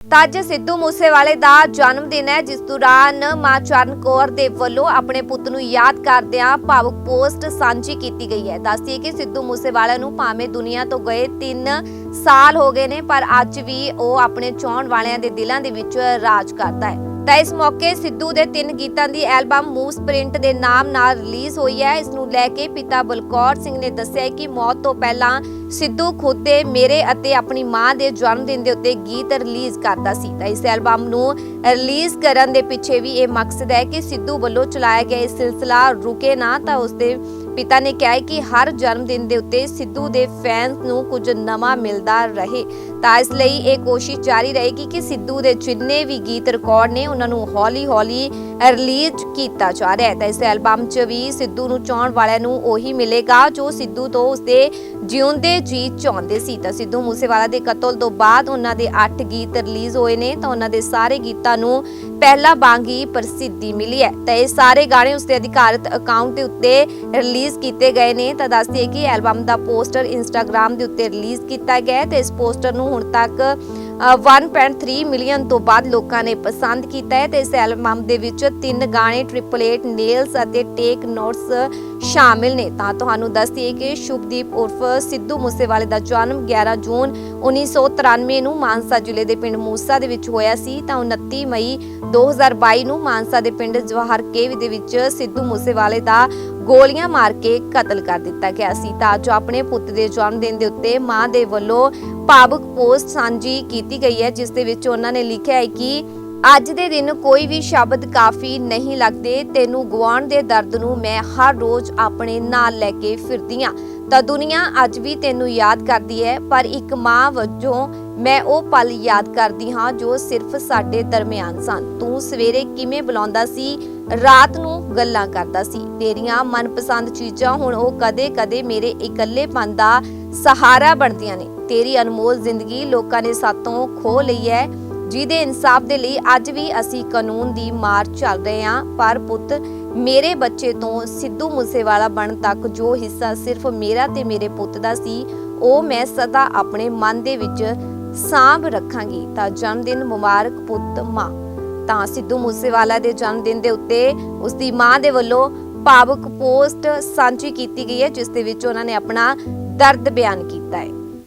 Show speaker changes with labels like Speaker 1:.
Speaker 1: ਤਾਂ ਅੱਜ ਸਿੱਧੂ ਮੂਸੇਵਾਲੇ ਦਾ ਜਨਮ ਦਿਨ ਹੈ, ਜਿਸ ਦੌਰਾਨ ਮਾਂ ਚਰਨ ਕੌਰ ਦੇ ਵੱਲੋਂ ਆਪਣੇ ਪੁੱਤ ਨੂੰ ਯਾਦ ਕਰਦਿਆਂ ਭਾਵੁਕ ਪੋਸਟ ਸਾਂਝੀ ਕੀਤੀ ਗਈ ਹੈ। ਦੱਸਦੀਏ ਕਿ ਸਿੱਧੂ ਮੂਸੇਵਾਲਾ ਨੂੰ ਭਾਵੇਂ ਦੁਨੀਆ ਤੋਂ ਗਏ 3 ਸਾਲ ਹੋ ਗਏ ਨੇ, ਪਰ ਅੱਜ ਵੀ ਉਹ ਆਪਣੇ ਚਾਹਣ ਵਾਲਿਆਂ ਦੇ ਦਿਲਾਂ ਦੇ ਵਿੱਚ ਰਾਜ ਕਰਦਾ ਹੈ। ਤਾਂ ਇਸ ਮੌਕੇ ਸਿੱਧੂ ਦੇ ਤਿੰਨ ਗੀਤਾਂ ਦੀ ਐਲਬਮ ਮੂਵ ਸਪ੍ਰਿੰਟ ਦੇ ਨਾਮ ਨਾਲ ਰਿਲੀਜ਼ ਹੋਈ ਹੈ। ਇਸ ਨੂੰ ਲੈ ਕੇ ਪਿਤਾ ਬਲਕੌਰ ਸਿੰਘ ਨੇ ਦੱਸਿਆ ਕਿ ਮੌਤ ਤੋਂ ਪਹਿਲਾਂ ਸਿੱਧੂ ਖੁਦ ਤੇ ਮੇਰੇ ਅਤੇ ਆਪਣੀ ਮਾਂ ਦੇ ਜਨਮ ਦਿਨ ਦੇ ਉੱਤੇ ਗੀਤ ਰਿਲੀਜ਼ ਕਰਦਾ ਸੀ। ਤਾਂ ਇਸ ਐਲਬਮ ਨੂੰ ਰਿਲੀਜ਼ ਕਰਨ ਦੇ ਪਿੱਛੇ ਵੀ ਇਹ ਮਕਸਦ ਹੈ ਕਿ ਸਿੱਧੂ ਵੱਲੋਂ ਚਲਾਇਆ ਗਿਆ ਇਹ ਸਿਲਸਿਲਾ ਰੁਕੇ ਨਾ ਤਾਂ ਉਸਦੇ ਪਿਤਾ ਨੇ ਕਿਹਾ ਹੈ ਕਿ ਹਰ ਜਨਮ ਦਿਨ ਦੇ ਉੱਤੇ ਸਿੱਧੂ ਦੇ ਫੈਨਸ ਨੂੰ ਕੁਝ ਨਵਾਂ ਮਿਲਦਾ ਰਹੇ। ਤਾਂ ਇਸ ਲਈ ਇਹ ਕੋਸ਼ਿਸ਼ ਜਾਰੀ ਰਹੇਗੀ ਕਿ ਸਿੱਧੂ ਦੇ ਜਿੰਨੇ ਵੀ ਗੀਤ ਰਿਕਾਰਡ ਨੇ, ਉਹਨਾਂ ਨੂੰ ਹੌਲੀ-ਹੌਲੀ ਰਿਲੀਜ਼ ਕੀਤਾ ਜਾ ਰਿਹਾ ਹੈ। ਤਾਂ ਇਸ ਐਲਬਮ 'ਚ ਵੀ ਸਿੱਧੂ ਨੂੰ ਚਾਹਣ ਵਾਲਿਆਂ ਨੂੰ ਉਹੀ ਮਿਲੇਗਾ ਜੋ ਸਿੱਧੂ ਤੋਂ ਉਸਦੇ ਜਿਉਂਦੇ ਜੀ ਚਾਹੁੰਦੇ ਸੀ। ਤਾਂ ਸਿੱਧੂ ਮੂਸੇਵਾਲਾ ਦੇ ਕਤਲ ਤੋਂ ਬਾਅਦ ਉਹਨਾਂ ਦੇ 8 ਗੀਤ ਰਿਲੀਜ਼ ਹੋਏ ਨੇ, ਤਾਂ ਉਹਨਾਂ ਦੇ ਸਾਰੇ ਗੀਤਾਂ ਨੂੰ ਪਹਿਲਾ ਵਾਂਗ ਪ੍ਰਸਿੱਧੀ ਮਿਲੀ ਹੈ। ਤਾਂ ਇਹ ਸਾਰੇ ਗਾਣੇ ਉਸਦੇ ਅਧਿਕਾਰਤ ਅਕਾਊਂਟ ਦੇ ਉੱਤੇ ਰਿਲੀਜ਼ ਕੀਤੇ ਗਏ ਨੇ। ਤਾਂ ਦੱਸਦੀ ਕਿ ਐਲਬਮ ਦਾ ਪੋਸਟਰ ਇੰਸਟਾਗ੍ਰam ਦੇ ਉੱਤੇ ਰਿਲੀਜ਼ ਕੀਤਾ ਗਿਆ ਤੇ ਇਸ ਪੋਸਟਰ ਨੂੰ ਹੁਣ ਤੱਕ 1.3 ਮਿਲੀਅਨ ਤੋਂ ਬਾਅਦ ਲੋਕਾਂ ਨੇ ਪਸੰਦ ਕੀਤਾ ਹੈ ਤੇ ਇਸ ਐਲਬਮ ਦੇ ਵਿੱਚ ਤਿੰਨ ਗਾਣੇ 888 ਨੇਲਸ ਅਤੇ ਟੇਕ ਨੋਟਸ ਸ਼ਾਮਿਲ ਨੇ। ਤਾਂ ਤੁਹਾਨੂੰ ਦੱਸ ਦਈਏ ਕਿ ਸ਼ੁਭਦੀਪ ਉਰਫ ਸਿੱਧੂ ਮੂਸੇਵਾਲੇ ਦਾ ਜਨਮ 11 ਜੂਨ 1993 ਨੂੰ ਮਾਨਸਾ ਜ਼ਿਲ੍ਹੇ ਦੇ ਪਿੰਡ ਮੂਸਾ ਦੇ ਵਿੱਚ ਹੋਇਆ ਸੀ, ਤਾਂ 29 ਮਈ 2022 ਨੂੰ ਮਾਨਸਾ ਦੇ ਪਿੰਡ ਜਵਾਹਰ ਕੇਵ ਦੇ ਵਿੱਚ ਸਿੱਧੂ ਮੂਸੇਵਾਲੇ ਦਾ ਗੋਲੀਆਂ ਮਾਰ ਕੇ ਕਤਲ ਕਰ ਦਿੱਤਾ ਗਿਆ ਸੀ। ਤਾਂ ਜੋ ਆਪਣੇ ਪੁੱਤ ਦੇ ਜਨਮ ਦਿਨ ਦੇ ਉੱਤੇ ਮਾਂ ਦੇ ਵੱਲੋਂ ਭਾਵੁਕ ਪੋਸਟ ਸਾਂਝੀ ਕੀਤੀ ਗਈ ਹੈ, ਜਿਸ ਦੇ ਵਿੱਚ ਉਹਨਾਂ ਨੇ ਲਿਖਿਆ ਹੈ ਕਿ ਅੱਜ ਦੇ ਦਿਨ ਕੋਈ ਵੀ ਸ਼ਬਦ ਕਾਫੀ ਨਹੀਂ ਲੱਗਦੇ। ਤੈਨੂੰ ਗਵਾਉਣ ਦੇ ਦਰਦ ਨੂੰ ਮੈਂ ਹਰ ਰੋਜ਼ ਆਪਣੇ ਨਾਲ ਲੈ ਕੇ ਫਿਰਦੀ ਹਾਂ ਤਾਂ ਦੁਨੀਆ ਅੱਜ ਵੀ ਤੈਨੂੰ ਯਾਦ ਕਰਦੀ ਹੈ, ਪਰ ਇੱਕ ਮਾਂ ਵਜੋਂ ਮੈਂ ਉਹ ਪਲ ਯਾਦ ਕਰਦੀ ਹਾਂ ਜੋ ਸਿਰਫ ਸਾਡੇ ਦਰਮਿਆਨ ਸਨ। ਤੂੰ ਸਵੇਰੇ ਕਿਵੇਂ ਬੁਲਾਉਂਦਾ ਸੀ? ਰਾਤ ਨੂੰ ਗੱਲਾਂ ਕਰਦਾ ਸੀ। ਤੇਰੀਆਂ ਮਨਪਸੰਦ ਚੀਜ਼ਾਂ ਹੁਣ ਉਹ ਕਦੇ-ਕਦੇ ਮੇਰੇ ਇਕੱਲੇਪਨ ਦਾ ਸਹਾਰਾ ਬਣਦੀਆਂ ਨੇ। ਤੇਰੀ ਅਨਮੋਲ ਜ਼ਿੰਦਗੀ ਲੋਕਾਂ ਨੇ ਸਾਤੋਂ ਖੋ ਲਈ ਹੈ। ਜਿਹਦੇ ਇਨਸਾਫ ਦੇ ਲਈ ਅੱਜ ਵੀ ਅਸੀਂ ਕਾਨੂੰਨ ਦੀ ਮਾਰ ਚੱਲ ਰਹੇ ਹਾਂ। ਪਰ ਪੁੱਤ, ਮੇਰੇ ਬੱਚੇ ਤੋਂ ਸਿੱਧੂ ਮੂਸੇਵਾਲਾ ਬਣ ਤੱਕ ਜੋ ਹਿੱਸਾ ਸਿਰਫ ਮੇਰਾ ਤੇ ਮੇਰੇ ਪੁੱਤ ਦਾ ਸੀ, ਉਹ ਮੈਂ ਸਦਾ ਆਪਣੇ ਮਨ ਦੇ ਵਿੱਚ ਸਾਂਭ ਰੱਖਾਂਗੀ। ਤਾਂ ਜਨਮ ਦਿਨ ਮੁਬਾਰਕ ਪੁੱਤ ਮਾਂ। ਤਾਂ ਸਿੱਧੂ ਮੂਸੇਵਾਲਾ ਦੇ ਜਨਮ ਦਿਨ ਦੇ ਉੱਤੇ ਉਸ ਦੀ ਮਾਂ ਦੇ ਵੱਲੋਂ ਭਾਵੁਕ ਪੋਸਟ ਸਾਂਝੀ ਕੀਤੀ ਗਈ ਹੈ, ਜਿਸ ਦੇ ਵਿੱਚ ਉਹਨਾਂ ਨੇ ਆਪਣਾ ਦਰਦ ਬਿਆਨ ਕੀਤਾ ਹੈ।